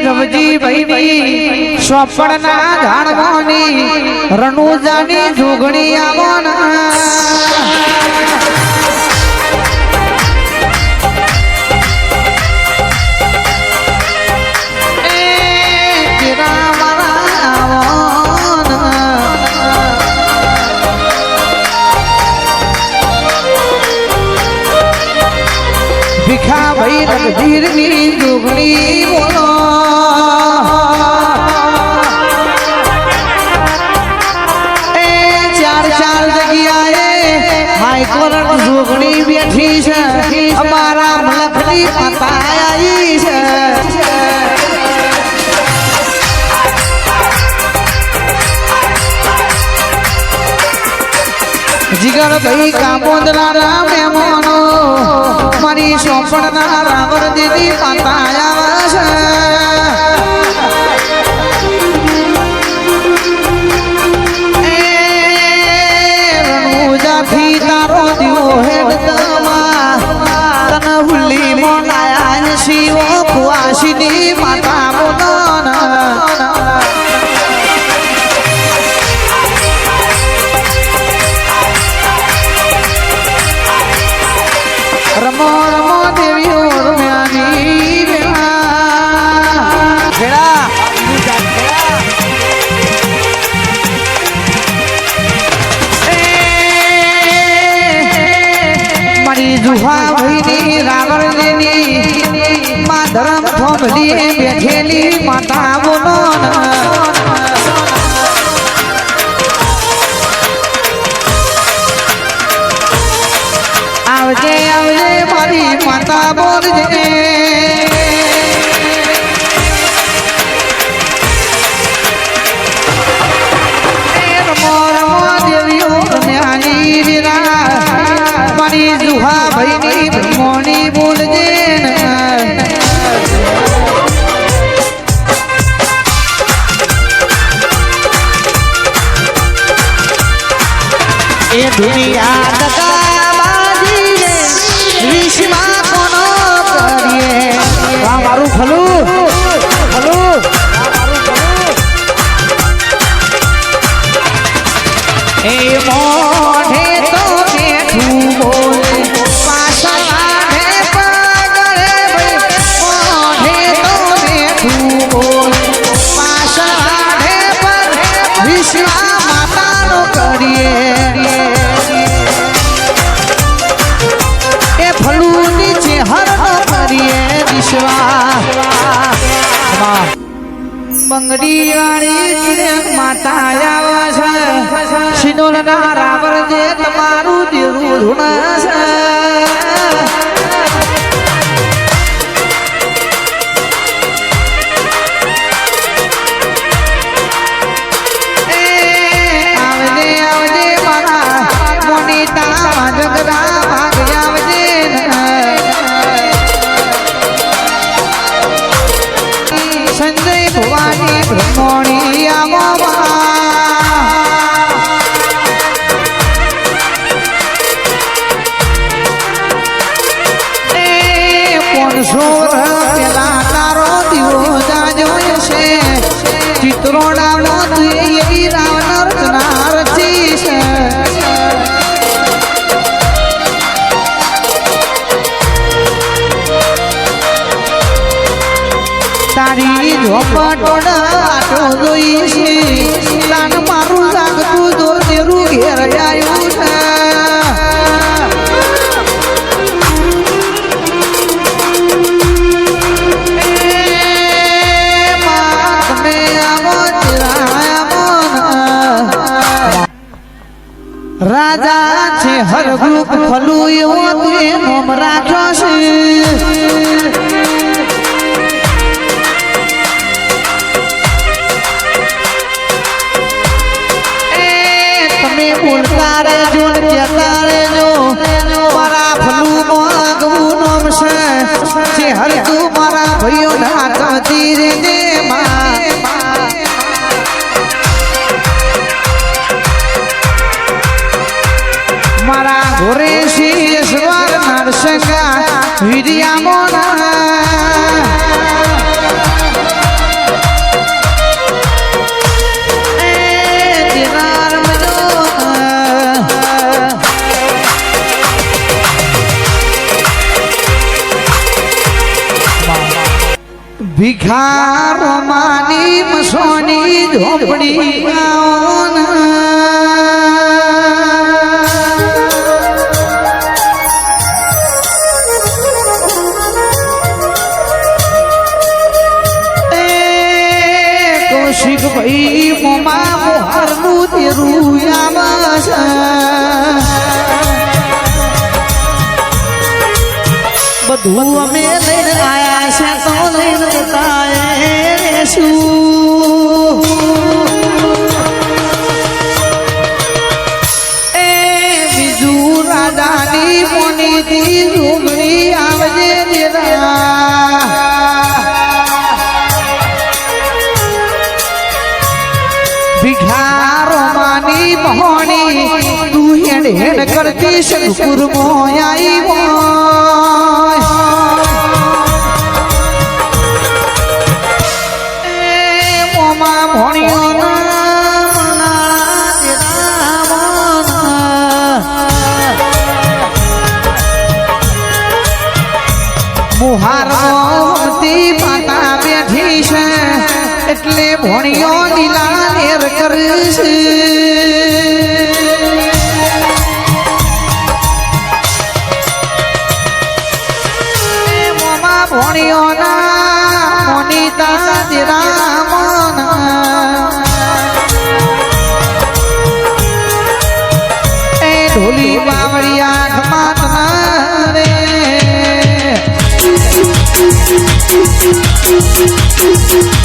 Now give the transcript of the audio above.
મારી ભાઈ ભાઈની સોપડના ઝાડવાની રણુજાની જોગણી આવવાના. ભીખા ભાઈ રણધીરની જોગણી બોલો. એ ચાર ચાર જગ્યાએ હાઈકોર્ટ જોગણી બેઠી છે. અમારા મલકની માતા આવી છે. જીગર ભાઈ કામોદરા મહેમાનો મારી સોંપણના રાવણ દીદી પતાયા છે તારો ધરમ થોભલી બેઠેલી માતા બોલો આવજે આવજે મારી માતા બોલજે. મારી બોલજે ને. એ બંગડી વાળી માતા આવ્યા છે. સિનોર ના રાવર જે તમારું દેરું ધૂણ છે. ઝોપટ આટો જોઈ છે છે. રાજા છે હરગુક ફલું એવો તે નોમ રાખ્યો છે બોલતા રહેજો કે તારે જો મારા ફલું આગવું નામ છે. જે હરતું મારા ભાઈઓ નાચતી રે માં મારા ઘોરે શીશ્વર નરસંગા વિદ્યા મોના ભિખારો માની મસોની ઝોપડી કૌશિક ભાઈ મોમા મોહરનું તેરું આમાં બધું શું એ બીજું રાજાની મોનીથી રૂમડી આવજે દેરા. ભિખારો માની મોહણી તું હેડ હેડ કરતી શંકુર મોયાઈ મોય એટલે ભણ્યો લીલા નેર કરશે ભણ્યો ના મોનિતા દિરામના એ ઢોલી બાવળિયા ખમાતના રે ભાઈ ગવારા